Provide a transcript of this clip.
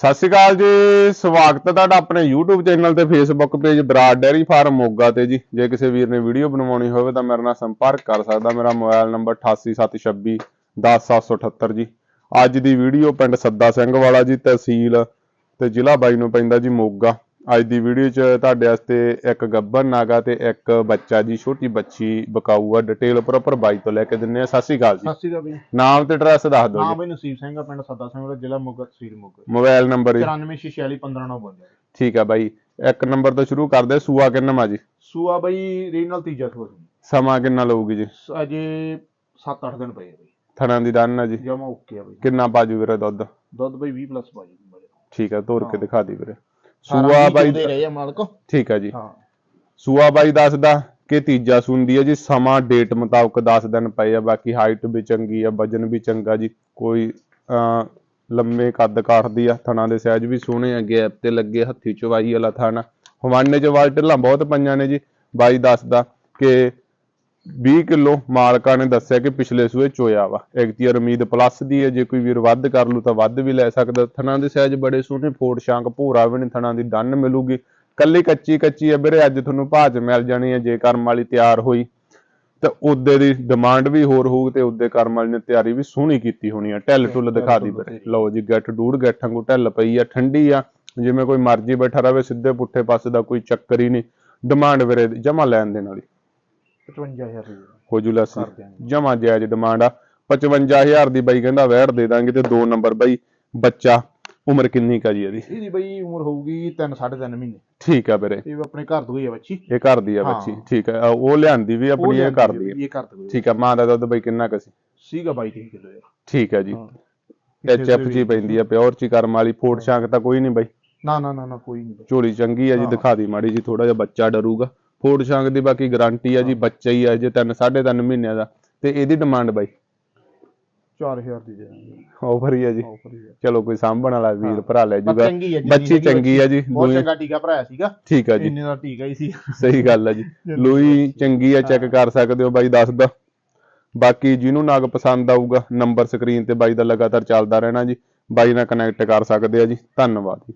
ਸਤਿ ਸ਼੍ਰੀ ਅਕਾਲ ਜੀ, ਸਵਾਗਤ ਹੈ ਤੁਹਾਡਾ ਆਪਣੇ YouTube ਚੈਨਲ ਤੇ Facebook page Brar dairy farm Moga ਤੇ ਜੀ। ਜੇ ਕਿਸੇ ਵੀਰ ਨੇ ਵੀਡੀਓ ਬਣਵਾਉਣੀ ਹੋਵੇ ਤਾਂ ਮੇਰੇ ਨਾਲ ਸੰਪਰਕ ਕਰ ਸਕਦਾ। ਮੇਰਾ ਮੋਬਾਈਲ ਨੰਬਰ 8876 10778 ਜੀ। ਅੱਜ ਦੀ ਵੀਡੀਓ ਪਿੰਡ ਸੱਦਾ ਸਿੰਘ ਵਾਲਾ ਜੀ, ਤਹਿਸੀਲ ਤੇ ਜ਼ਿਲ੍ਹਾ ਬਾਈ ਨੂੰ ਪੈਂਦਾ ਜੀ ਮੋਗਾ। ਅੱਜ ਦੀ ਵੀਡੀਓ 'ਚ ਤੁਹਾਡੇ ਵਾਸਤੇ ਇੱਕ ਗੱਬਰ ਨਾਗਾ ਤੇ ਇੱਕ ਬੱਚਾ ਜੀ ਛੋਟੀ ਬੱਚੀ ਬਕਾਊ ਆ ਡਿਟੇਲ ਪ੍ਰੋਪਰ ਬਾਈ ਤੋਂ ਲੈ ਕੇ ਦਿੰਨੇ ਆ। ਸਤਿ ਸ਼੍ਰੀ ਅਕਾਲ ਜੀ। ਸਤਿ ਸ਼੍ਰੀ ਅਕਾਲ ਬਈ ਨਾਮ ਤੇ ਐਡਰੈਸ ਦੱਸ ਦਿਓ ਨਾਮ ਜੀ ਬਈ ਨਸੀਬ ਸਿੰਘ ਆ ਪਿੰਡ ਸੱਦਾ ਸਿੰਘ ਵਾਲਾ ਜ਼ਿਲ੍ਹਾ ਮੋਗਾ ਤਹਿਸੀਲ ਮੋਗਾ। ਮੋਬਾਈਲ ਨੰਬਰ ਜੀ। 9446159952 ਠੀਕ ਆ ਬਾਈ। ਇੱਕ ਨੰਬਰ ਤੋਂ ਸ਼ੁਰੂ ਕਰਦੇ ਸੂਆ ਕਿੰਨਾ ਮਾ ਜੀ? ਸੂਆ ਬਈ ਰੀਨਲ ਤੀਜਾ ਸੂਆ ਸਮਾਂ ਕਿੰਨਾ ਲਊਗੀ ਜੀ? ਅਜੇ 7-8 ਦਿਨ ਪਏ ਬਈ। ਥਣਾਂ ਦੀ ਦਨ ਆ ਜੀ। ਜਮਾ ਓਕੇ ਆ ਬਈ। ਕਿੰਨਾ ਬਾਜੂ ਵੀਰੇ ਦੁੱਧ? ਦੁੱਧ ਬਈ 20 ਪਲੱਸ ਬਾਜੀ ਠੀਕ ਆ ਤੋਰ ਕੇ ਹਾਂ। ਦਿਖਾ ਦੀ ਵੀਰੇ। ਸੂਆ ਬਾਈ ਦੇ ਰਹੇ ਆ ਮਾਲਕ। ਠੀਕ ਆ ਜੀ। ਹਾਂ। ਸੂਆ ਬਾਈ ਦੱਸਦਾ ਕਿ ਤੀਜਾ ਸੁੰਦੀ ਹੈ ਜੀ ਸਮਾਂ ਡੇਟ ਮੁਤਾਬਕ 10 ਦਿਨ ਪਏ ਆ ਬਾਕੀ ਹਾਈਟ ਵੀ ਚੰਗੀ ਆ ਵਜਨ ਵੀ ਚੰਗਾ ਜੀ ਕੋਈ ਲੰਮੇ ਕੱਦ ਕਾਠਦੀ ਆ ਥਣਾਂ ਦੇ ਸਾਈਜ਼ ਵੀ ਸੋਹਣੇ ਆ ਗੈਪ ਤੇ ਲੱਗੇ ਹੱਥੀ ਚਵਾਈ ਵਾਲਾ ਥਣ ਹਵਾਨੇ ਚ ਵਾਲ ਢਿੱਲਾਂ ਬਹੁਤ ਪਈਆਂ ਨੇ ਜੀ ਬਾਈ ਦੱਸਦਾ ਕਿ 20 ਕਿਲੋ ਮਾਲਕਾਂ ਨੇ ਦੱਸਿਆ ਕਿ ਪਿਛਲੇ ਸੂਏ ਚੋਇਆ ਵਾ। ਇਖਤਿਆਰ ਉਮੀਦ ਪਲੱਸ ਦੀ ਹੈ ਜੇ ਕੋਈ ਵੀਰ ਵੱਧ ਕਰ ਲੂ ਤਾਂ ਵੱਧ ਵੀ ਲੈ ਸਕਦਾ। ਥਣਾਂ ਦੇ ਸਾਈਜ਼ ਬੜੇ ਸੋਹਣੇ ਫੋੜ ਸ਼ਾਂਕ ਭੂਰਾ ਵੀ ਨਹੀਂ ਥਣਾਂ ਦੀ ਦੰਨ ਮਿਲੂਗੀ। ਕੱਲੀ ਕੱਚੀ ਕੱਚੀ ਹੈ ਵੀਰੇ ਅੱਜ ਤੁਹਾਨੂੰ ਭਾਅ 'ਚ ਮਿਲ ਜਾਣੀ ਹੈ ਜੇ ਕਰਮ ਵਾਲੀ ਤਿਆਰ ਹੋਈ। ਤੇ ਉਹਦੇ ਦੀ ਡਿਮਾਂਡ ਵੀ ਹੋਰ ਹੋਊ ਤੇ ਉਹਦੇ ਕਰਮ ਵਾਲੀ ਨੇ ਤਿਆਰੀ ਵੀ ਸੋਹਣੀ ਕੀਤੀ ਹੋਣੀ ਆ। ਢਿੱਲ ਢੁੱਲ ਦਿਖਾ ਦੀ ਵੀਰੇ। ਲਓ ਜੀ ਗੱਠ ਡੂੜ ਗੱਠਾਂ ਕੋ ਢਿੱਲ ਪਈ ਆ ਠੰਡੀ ਆ। ਜਿਵੇਂ ਕੋਈ ਮਰਜ਼ੀ ਬੈਠਾ ਰਵੇ ਸਿੱਧੇ ਪੁੱਠੇ ਪਾਸੇ ਦਾ ਕੋਈ ਚੱਕਰ ਹੀ ਨਹੀਂ। ਡਿਮਾਂਡ ਵੀਰੇ ਜਮਾ ਲੈਣ ਦੇ ਨਾਲ ਹੀ 55000 ਰੁਪਏ। ਹੋ ਜੂ ਲੈਸ। ਕਰ ਦਿਆਂਗੇ। ਜਮਾ ਜਾਇਜ਼ ਡਿਮਾਂਡ ਆ। 55000 ਦੀ ਬਾਈ ਕਹਿੰਦਾ ਵੈੜ ਦੇ ਦਾਂਗੇ ਤੇ ਦੋ ਨੰਬਰ ਬਾਈ ਬੱਚਾ। ਉਮਰ ਕਿੰਨੀ ਕਾ ਜੀ ਇਹਦੀ? ਇਹਦੀ ਬਈ ਉਮਰ ਹੋਊਗੀ 3 3.5 ਮਹੀਨੇ। ਠੀਕ ਆ ਵੀਰੇ। ਇਹ ਆਪਣੇ ਘਰ ਤੋਂ ਹੀ ਆ ਬੱਚੀ। ਇਹ ਘਰ ਦੀ ਆ ਹਾਂ। ਬੱਚੀ ਠੀਕ ਆ। ਉਹ ਲਿਆਂਦੀ ਵੀ ਆਪਣੀ ਇਹ ਘਰ ਦੀ ਆ। ਇਹ ਘਰ ਤੋਂ ਠੀਕ ਆ ਮਾਂ ਦਾ ਦੁੱਧ ਬਾਈ ਕਿੰਨਾ ਕੁ ਸੀ? ਸੀਗਾ 22 ਕਿਲੋ ਯਾਰ। ਠੀਕ ਆ ਜੀ। ਹਾਂ। ਐਚ ਐਫ ਜੀ ਪੈਂਦੀ ਆ ਪਿਓਰ ਚ ਕਰਮ ਵਾਲੀ ਫੋਟ ਸ਼ਾਂਕ ਤਾਂ ਕੋਈ ਨਹੀਂ ਬਾਈ। ਨਾ ਨਾ ਨਾ ਨਾ ਕੋਈ ਨਹੀਂ ਬਈ। ਝੋਲੀ ਚੰਗੀ ਆ ਜੀ। ਦਿਖਾ ਦੀ ਮਾੜੀ ਜੀ ਥੋੜਾ ਜਿਹਾ ਬੱਚਾ ਡਰੂਗਾ। ਫੋਟ ਸ਼ਾਂਕ ਦੀ ਬਾਕੀ ਗਾਰੰਟੀ ਆ ਜੀ ਬੱਚਾ ਹੀ ਆ ਜੇ ਤਿੰਨ ਸਾਢੇ ਤਿੰਨ ਮਹੀਨਿਆਂ ਦਾ। ਤੇ ਇਹਦੀ ਡਿਮਾਂਡ ਬਾਈ? 4000 ਦੀ ਦੇ ਆਫਰ ਹੀ ਆ ਜੀ। ਚਲੋ ਕੋਈ ਸਾਂਭਣ ਵਾਲਾ ਵੀਰ। ਭਰਾ ਲੈ ਜੂਗਾ। ਬੱਚੀ ਚੰਗੀ ਆ ਜੀ ਬਹੁਤ ਚੰਗਾ ਟੀਕਾ ਭਰਾਇਆ ਸੀਗਾ। ਠੀਕ ਆ ਜੀ। ਇੰਨੇ ਦਾ ਟੀਕਾ ਹੀ ਸੀ। ਸਹੀ ਗੱਲ ਆ ਜੀ। ਲੂਈ ਚੰਗੀ ਆ ਚੈੱਕ ਕਰ ਸਕਦੇ ਹੋ ਬਾਈ ਦੱਸਦਾ ਬਾਕੀ ਜਿਹਨੂੰ ਨਾਗ ਪਸੰਦ ਆਊਗਾ ਨੰਬਰ ਸਕਰੀਨ ਤੇ ਬਾਈ ਦਾ ਲਗਾਤਾਰ ਚੱਲਦਾ ਰਹਿਣਾ ਜੀ। ਬਾਈ ਨਾਲ ਕਨੈਕਟ ਕਰ ਸਕਦੇ ਆ ਜੀ। ਧੰਨਵਾਦ ਜੀ।